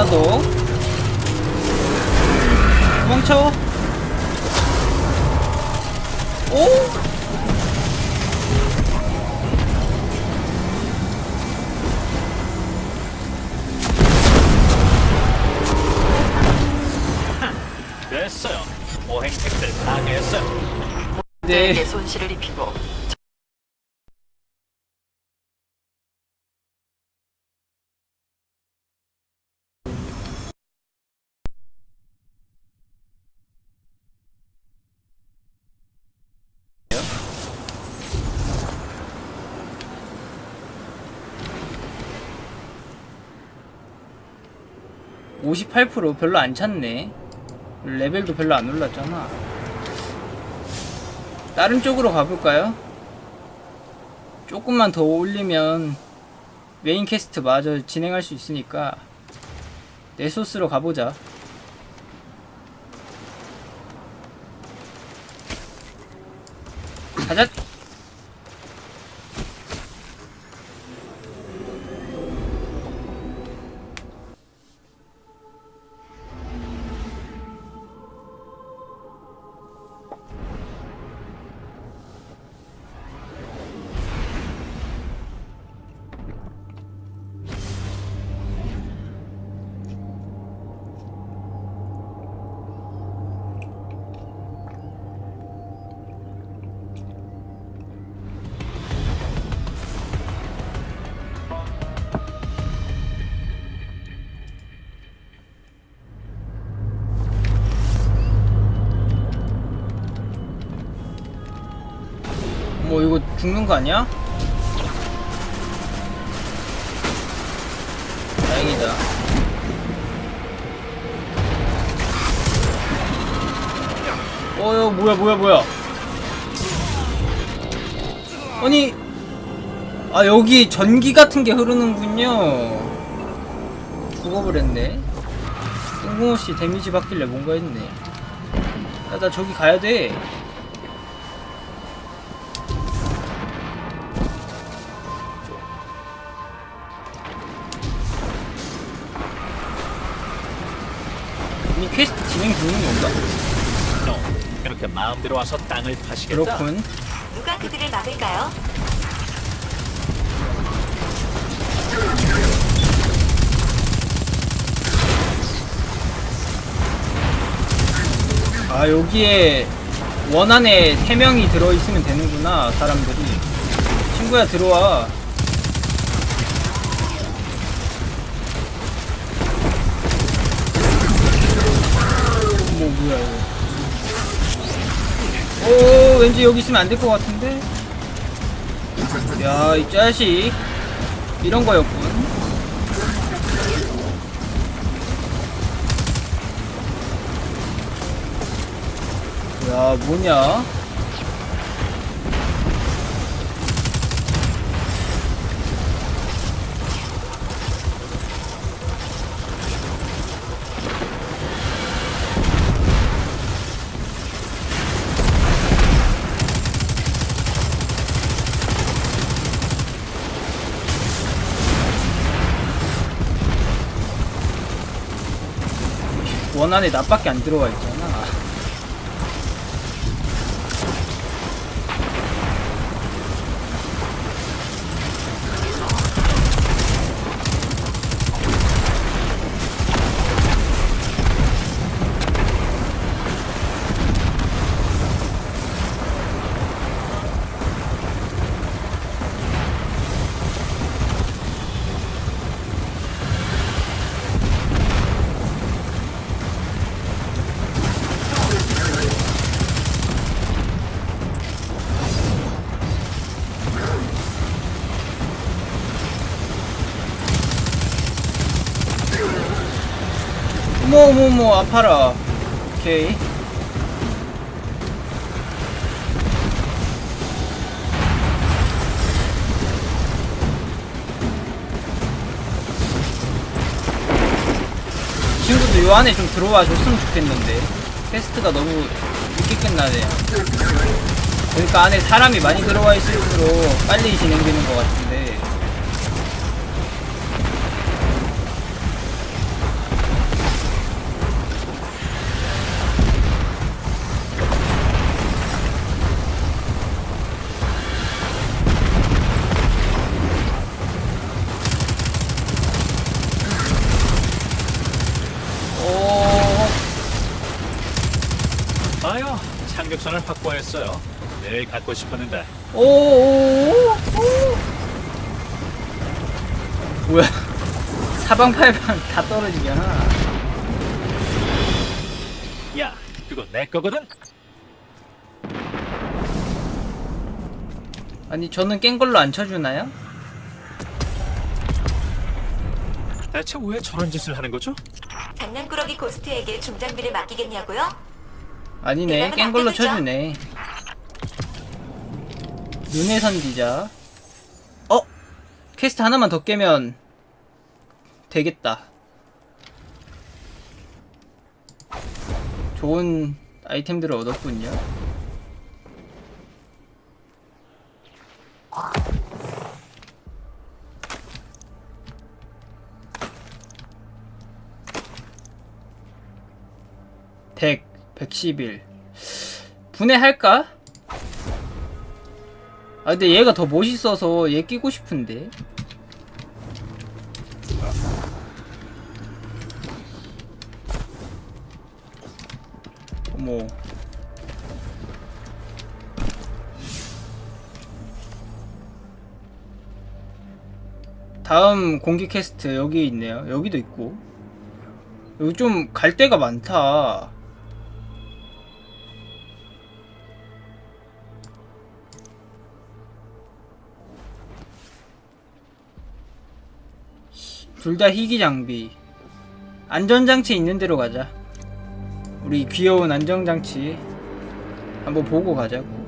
하나 더 멈춰 오? 됐어요. 오행 택들 파괴했어요. 네내 손실을 입히고 (58% 별로 안 찼네. 레벨도 별로 안 올랐잖아. 다른 쪽으로 가볼까요? 조금만 더 올리면 메인 캐스트 마저 진행할 수 있으니까 네소스로 가보자. 가자 죽는 거 아니야? 다행이다. 어, 야, 뭐야, 뭐야, 뭐야. 아니, 아, 여기 전기 같은 게 흐르는군요. 죽어버렸네. 뜬금없이 데미지 받길래 뭔가 했네. 야, 나 저기 가야 돼. 진행 중인 건가? 너 이렇게 마음대로 와서 땅을 파시겠다. 그렇군. 누가 그들을 막을까요? 아 여기에 원 안에 3명이 들어있으면 되는구나 사람들이 친구야 들어와 오 왠지 여기 있으면 안 될 것 같은데? 야 이 자식. 이런 거였군. 야 뭐냐 원 안에 나밖에 안 들어와 있잖 어머 어머 어머 아파라. 오케이. 친구도 요 안에 좀 들어와 줬으면 좋겠는데. 퀘스트가 너무 늦게 끝나네요. 그러니까 안에 사람이 많이 들어와 있을수록 빨리 진행되는 것 같은데 확보했어요. 늘 갖고 싶었는데 오오 오 뭐야 사방팔방 다 떨어지잖아 야 그거 내 거거든. 아니 저는 깬 걸로 안 쳐주나요? 대체 왜 저런 짓을 하는 거죠? 장난꾸러기 고스트에게 중장비를 맡기겠냐고요? 아니네. 깬안 걸로? 쳐주네. 눈의 선지자. 어? 퀘스트 하나만 더 깨면 되겠다. 좋은 아이템들을 얻었군요. 백, 백십일. 분해할까? 아 근데 얘가 더 멋있어서 얘 끼고 싶은데. 어머. 다음 공기 캐스트 여기 있네요. 여기도 있고. 여기 좀 갈 데가 많다 둘 다 희귀 장비. 안전장치 있는 데로 가자. 우리 귀여운 안전장치 한번 보고 가자고.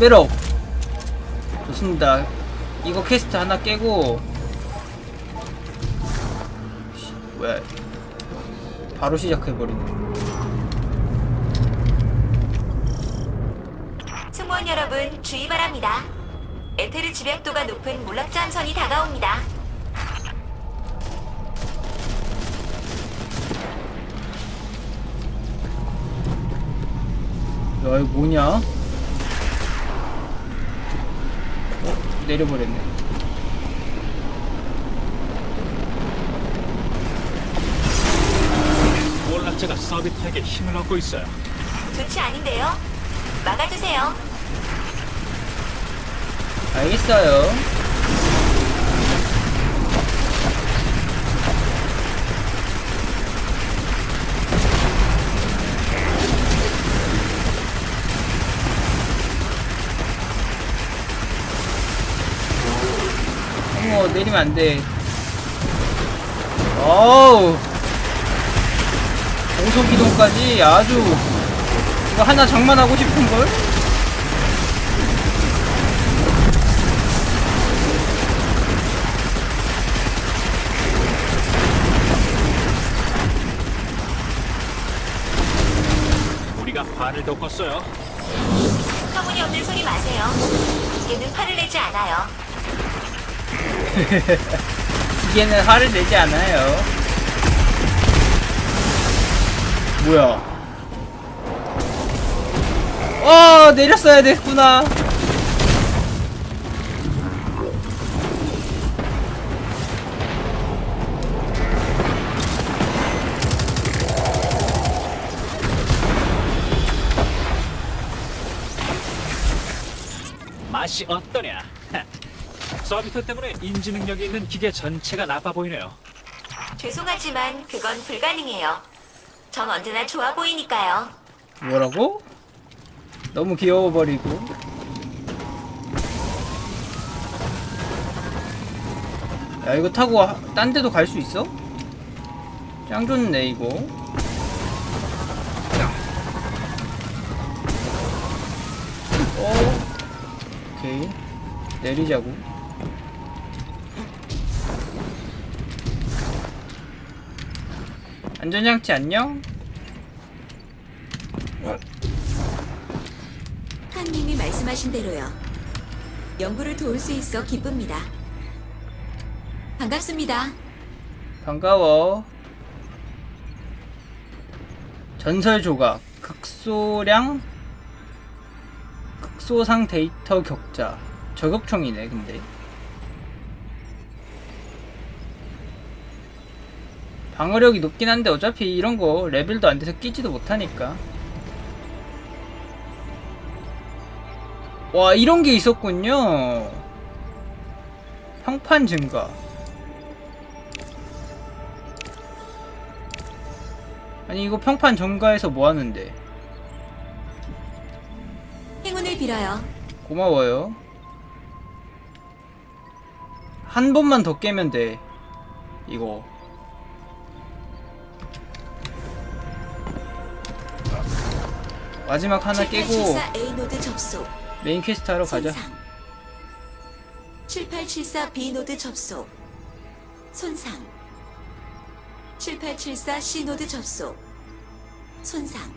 레벨업. 좋습니다. 이거 퀘스트 하나 깨고. 씨, 뭐야. 바로 시작해버리네. 승무원 여러분 주의 바랍니다. 에테르 집약도가 높은 몰락자 함선이 다가옵니다. 야 이거 뭐냐 내려버렸네 몰락자가 서비타에게 힘을 얻고 있어요. 좋지 않은데요? 막아주세요. 알겠어요 내리면 안돼 어우 공속이동까지 아주 이거 하나 장만하고 싶은걸? 우리가 반을 더 껐어요. 터무니없는 소리 마세요. 얘는 화를 내지 않아요. 기계는 화를 내지 않아요. 뭐야? 어 내렸어야 됐구나. 맛이 어떠냐? 서비터 때문에 인지 능력이 있는 기계 전체가 나빠 보이네요. 죄송하지만 그건 불가능해요. 전 언제나 좋아 보이니까요. 뭐라고? 너무 귀여워버리고. 야 이거 타고 하- 딴 데도 갈 수 있어? 짱 좋네 이거. 어. 오케이 내리자고. 안전장치 안녕? 한님이 말씀하신 대로요. 연구를 도울 수 있어 기쁩니다. 반갑습니다. 반가워. 전설 조각, 극소량, 극소상 데이터 격자. 저격총이네, 근데. 방어력이 높긴 한데 어차피 이런 거 레벨도 안 돼서 끼지도 못하니까. 와, 이런 게 있었군요. 평판 증가. 아니 이거 평판 증가해서 뭐 하는데? 행운을 빌어요. 고마워요. 한 번만 더 깨면 돼. 이거. 마지막 하나 깨고 7874 A 노드 접속. 메인 퀘스트 하러 가자. 손상. 7874 B 노드 접속. 손상. 7874 C 노드 접속. 손상.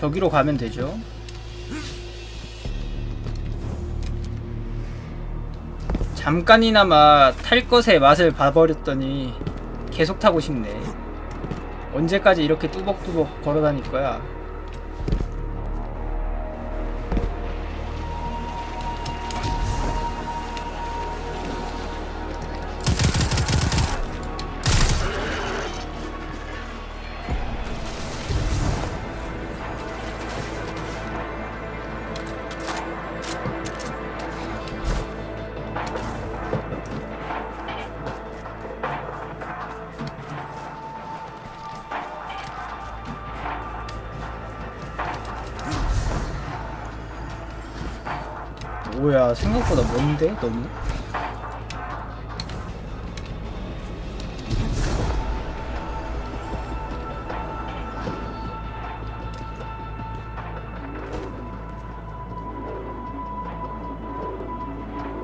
저기로 가면 되죠. 잠깐이나마 탈 것의 맛을 봐버렸더니 계속 타고 싶네. 언제까지 이렇게 뚜벅뚜벅 걸어 다닐 거야? 뭐야 생각보다 먼데 너무?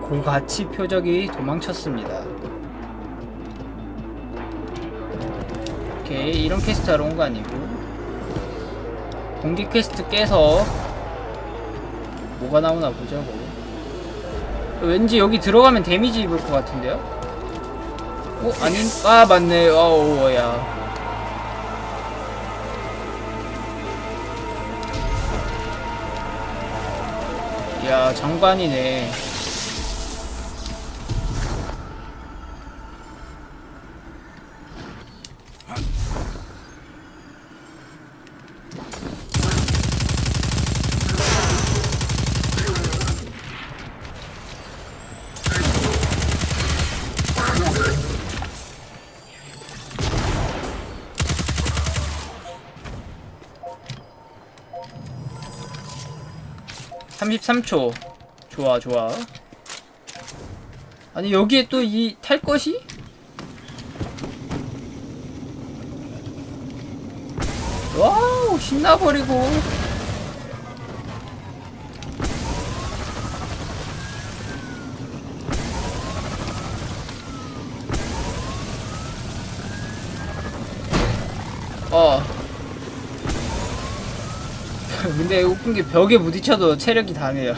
고가치 표적이 도망쳤습니다. 오케이 이런 퀘스트 하러 온 거 아니고 공기 퀘스트 깨서 뭐가 나오나 보자고. 왠지 여기 들어가면 데미지 입을 것 같은데요? 어? 아닌? 아 맞네 아오 야 야 장관이네 삼십삼 초. 좋아 좋아. 아니 여기에 또 이 탈 것이? 와우 신나버리고 근데 웃긴 게 벽에 부딪혀도 체력이 다네요.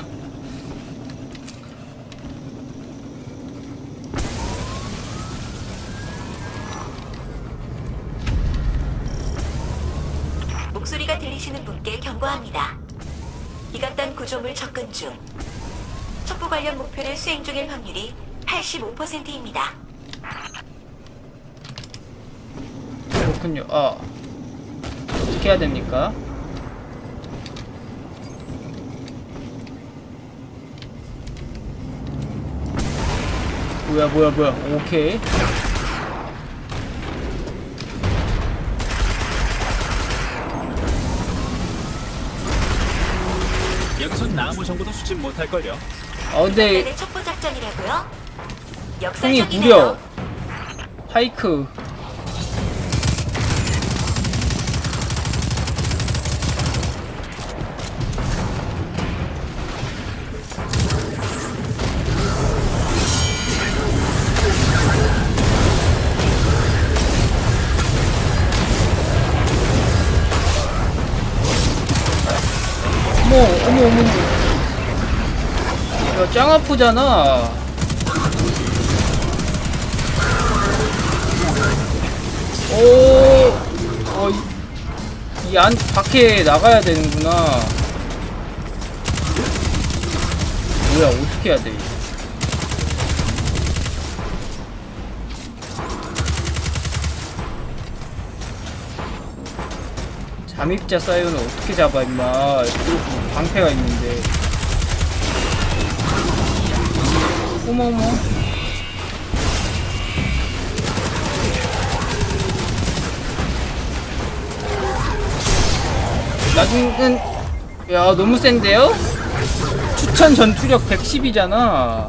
목소리가 들리시는 분께 경고합니다. 이간단 구조물 접근 중. 첩보 관련 목표를 수행 중일 확률이 85%입니다. 그렇군요. 아 어떻게 해야 됩니까? 뭐야 뭐야 뭐야 오케이 여기선 나무 정보도 수집 못할걸요. 아 근데 이간단의 첩보 작전이라고요? 형이 역사적이네요. 무려 파이크 어머 어머 야짱 아프잖아 오, 어, 이안 밖에 나가야 되는구나. 뭐야, 어떻게 해야 돼? 잠입자 사이오는 어떻게 잡아, 임마. 그리고 방패가 있는데. 어머어머. 나중은 야 너무 센데요? 추천 전투력 110이잖아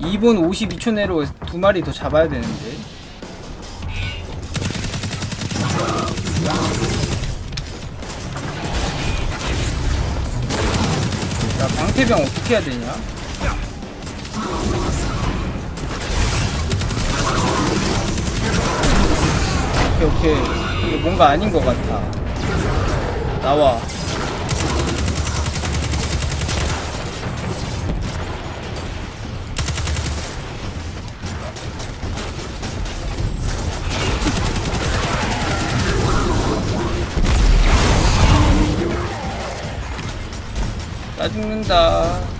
2분 52초 내로 두 마리 더 잡아야 되는데 야 방패병 어떻게 해야 되냐? 오케이 오케이. 이게 뭔가 아닌 것 같아. 나와 나 죽는다